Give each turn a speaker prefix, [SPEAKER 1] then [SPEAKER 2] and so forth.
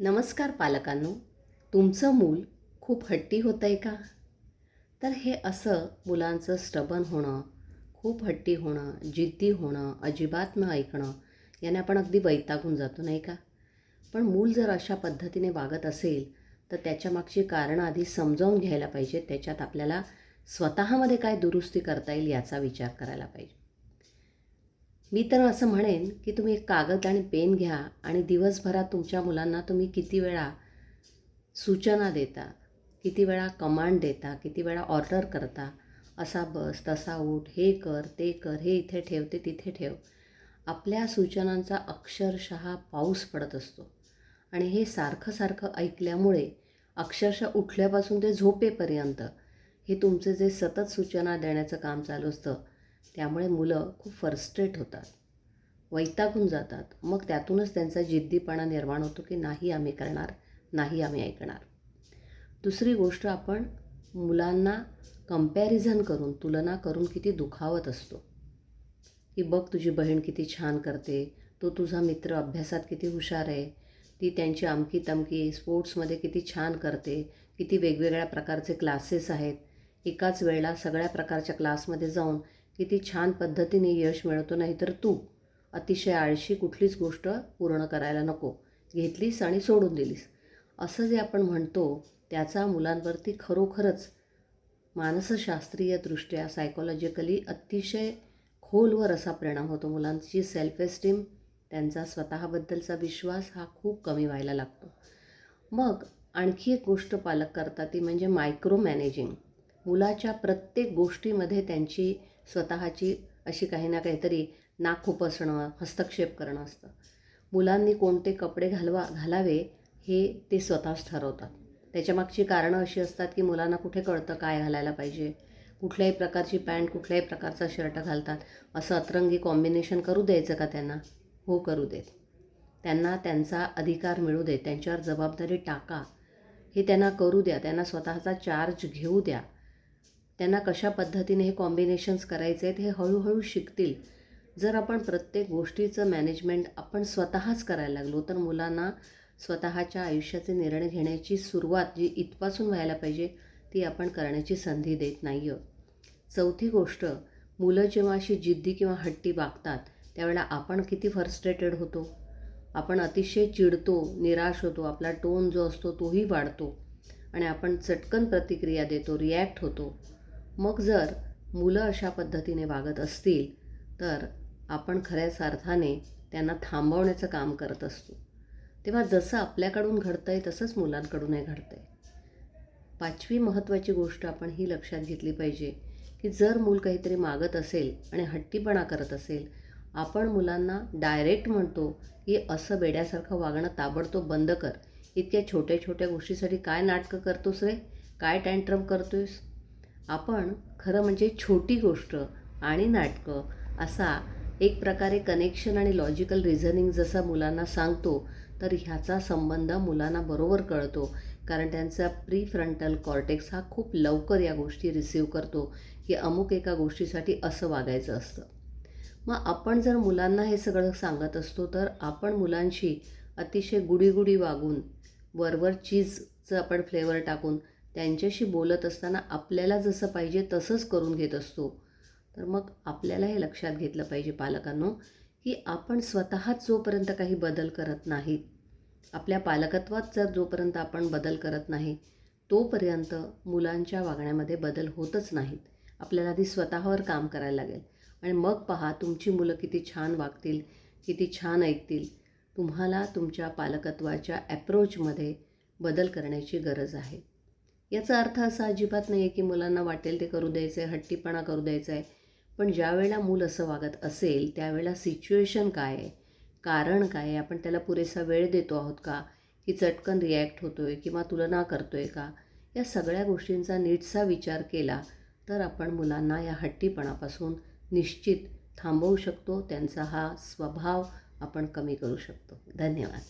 [SPEAKER 1] नमस्कार पालकांनो. तुमचं मूल खूप हट्टी होतं आहे का? तर हे असं मुलांचं स्टबन होणं खूप हट्टी होणं जिद्दी होणं अजिबात न ऐकणं याने आपण अगदी वैतागून जातो नाही का? पण मूल जर अशा पद्धतीने वागत असेल तर त्याच्यामागची कारणं आधी समजावून घ्यायला पाहिजे त्याच्यात आपल्याला स्वतःमध्ये काय दुरुस्ती करता येईल याचा विचार करायला पाहिजे. मी तर असं म्हणेन की तुम्ही एक कागद आणि पेन घ्या आणि दिवसभरात तुमच्या मुलांना तुम्ही किती वेळा सूचना देता किती वेळा कमांड देता किती वेळा ऑर्डर करता असा बस तसा उठ हे कर ते कर हे इथे ठेव ते तिथे ठेव. आपल्या सूचनांचा अक्षरशः पाऊस पडत असतो. आणि हे सारखं सारखं ऐकल्यामुळे अक्षरशः उठल्यापासून ते झोपेपर्यंत हे तुमचे जे सतत सूचना देण्याचं काम चालू असतं त्यामुळे मुलं खूप फर्स्ट्रेट होतात. वैतागून जातात. मग त्यातूनच त्यांचा जिद्दीपणा निर्माण होतो की नाही आम्ही करणार नाही आम्ही ऐकणार. दुसरी गोष्ट आपण मुलांना कंपॅरिझन करून तुलना करून किती दुखावत असतो. की बघ तुझी बहीण किती छान करते तो तुझा मित्र अभ्यासात किती हुशार आहे ती त्यांची अमकी तमकी स्पोर्ट्समध्ये किती छान करते किती वेगवेगळ्या प्रकारचे क्लासेस आहेत. एकाच वेळेला सगळ्या प्रकारच्या क्लासमध्ये जाऊन किती छान पद्धतीने यश मिळवतो नाही तर तू अतिशय आळशी कुठलीच गोष्ट पूर्ण करायला नको. घेतलीस आणि सोडून दिलीस. असं जे आपण म्हणतो त्याचा मुलांवरती खरोखरच मानसशास्त्रीयदृष्ट्या सायकोलॉजिकली अतिशय खोलवर असा परिणाम होतो मुलांची सेल्फ एस्टीम त्यांचा स्वतःबद्दलचा विश्वास हा खूप कमी व्हायला लागतो. मग आणखी एक गोष्ट पालक करतात ती म्हणजे मायक्रो मॅनेजिंग मुलाच्या प्रत्येक गोष्टीमध्ये त्यांची स्वतःची अशी काही ना काहीतरी नाक खुपसणं हस्तक्षेप करणं असतं. मुलांनी कोणते कपडे घालवा घालावे हे ते स्वतःच ठरवतात. त्याच्यामागची कारणं अशी असतात की मुलांना कुठे कळतं काय घालायला पाहिजे. कुठल्याही प्रकारची पॅन्ट कुठल्याही प्रकारचा शर्ट घालतात. असं अतरंगी कॉम्बिनेशन करू द्यायचं का त्यांना? हो करू देत. त्यांना त्यांचा अधिकार मिळू दे त्यांच्यावर जबाबदारी टाका. हे त्यांना करू द्या. त्यांना स्वतःचा चार्ज घेऊ द्या. त्यांना कशा पद्धतीने हे कॉम्बिनेशन्स करायचे आहेत हे हळूहळू शिकतील. जर आपण प्रत्येक गोष्टीचं मॅनेजमेंट आपण स्वतःच करायला लागलो तर मुलांना स्वतःच्या आयुष्याचे निर्णय घेण्याची सुरुवात जी इथपासून व्हायला पाहिजे ती आपण करण्याची संधी देत नाही आहोत चौथी गोष्ट मुलं जेव्हा अशी जिद्दी किंवा हट्टी वागतात त्यावेळेला आपण किती फ्रस्ट्रेटेड होतो? आपण अतिशय चिडतो निराश होतो आपला टोन जो असतो तोही वाढतो. आणि आपण चटकन प्रतिक्रिया देतो रिॲक्ट होतो. मग जर मुलं अशा पद्धतीने वागत असतील तर आपण खऱ्याच अर्थाने त्यांना थांबवण्याचं काम करत असतो. तेव्हा जसं आपल्याकडून घडतं आहे तसंच मुलांकडूनही घडतं आहे पाचवी महत्त्वाची गोष्ट आपण ही लक्षात घेतली पाहिजे की जर मूल काहीतरी मागत असेल आणि हट्टीपणा करत असेल आपण मुलांना डायरेक्ट म्हणतो की असं बेड्यासारखं वागणं ताबडतोब बंद कर. इतक्या छोट्या छोट्या गोष्टीसाठी काय नाटकं करतोस रे? काय टँट्रम करतोयस? आपण खरं म्हणजे छोटी गोष्ट आणि नाटकं असा एक प्रकारे कनेक्शन आणि लॉजिकल रिझनिंग जसा मुलांना सांगतो तर ह्याचा संबंध मुलांना बरोबर कळतो. कारण त्यांचा प्री फ्रंटल कॉर्टेक्स हा खूप लवकर या गोष्टी रिसीव करतो की अमुक एका गोष्टीसाठी असं वागायचं असतं. मग आपण जर मुलांना हे सगळं सांगत असतो तर आपण मुलांशी अतिशय गुडीगुडी वागून वरवर चीजचं आपण फ्लेवर टाकून त्यांच्याशी बोलत असताना आपल्याला जसं पाहिजे तसंच करून घेत असतो. तर मग आपल्याला हे लक्षात घेतलं पाहिजे पालकांनो की आपण स्वतःच जोपर्यंत काही बदल करत नाहीत आपल्या पालकत्वात जर जोपर्यंत आपण बदल करत नाही तोपर्यंत मुलांच्या वागण्यामध्ये बदल होतच नाहीत. आपल्याला आधी स्वतःवर काम करायला लागेल. आणि मग पहा तुमची मुलं किती छान वागतील किती छान ऐकतील. तुम्हाला तुमच्या पालकत्वाच्या ॲप्रोचमध्ये बदल करण्याची गरज आहे. याचा अर्थ असा अजिबात नाही आहे की मुलांना वाटेल ते करू द्यायचं आहे हट्टीपणा करू द्यायचा आहे पण ज्यावेळेला मूल असं वागत असेल त्यावेळेला सिच्युएशन काय आहे? कारण काय आहे? आपण त्याला पुरेसा वेळ देतो आहोत का? की चटकन रिॲक्ट होतो आहे किंवा तुलना करतो आहे का? या सगळ्या गोष्टींचा नीटसा विचार केला तर आपण मुलांना या हट्टीपणापासून निश्चित थांबवू शकतो. त्यांचा हा स्वभाव आपण कमी करू शकतो. धन्यवाद.